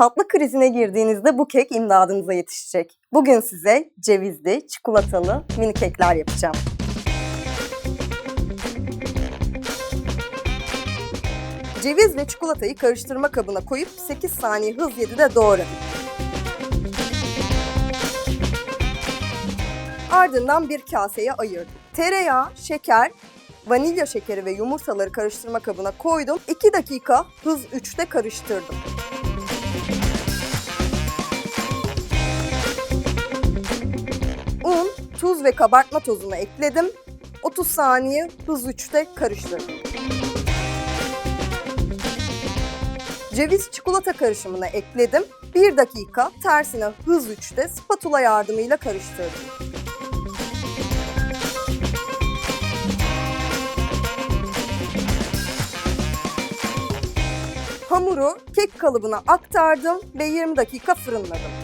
Tatlı krizine girdiğinizde bu kek imdadınıza yetişecek. Bugün size cevizli, çikolatalı mini kekler yapacağım. Ceviz ve çikolatayı karıştırma kabına koyup 8 saniye hız 7'de doğradım. Ardından bir kaseye ayırdım. Tereyağı, şeker, vanilya şekeri ve yumurtaları karıştırma kabına koydum. 2 dakika hız 3'te karıştırdım. Tuz ve kabartma tozunu ekledim. 30 saniye hız 3'te karıştırdım. Ceviz çikolata karışımına ekledim. 1 dakika tersine hız 3'te spatula yardımıyla karıştırdım. Hamuru kek kalıbına aktardım ve 20 dakika fırınladım.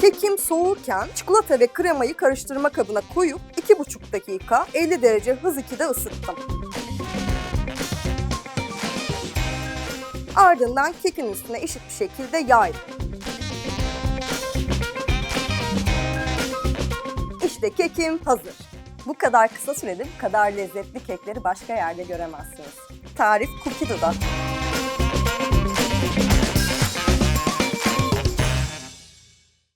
Kekim soğurken çikolata ve kremayı karıştırma kabına koyup 2,5 dakika 50 derece hız 2'de ısıttım. Ardından kekin üstüne eşit bir şekilde yaydım. İşte kekim hazır. Bu kadar kısa sürede bu kadar lezzetli kekleri başka yerde göremezsiniz. Tarif Cookiedo'da.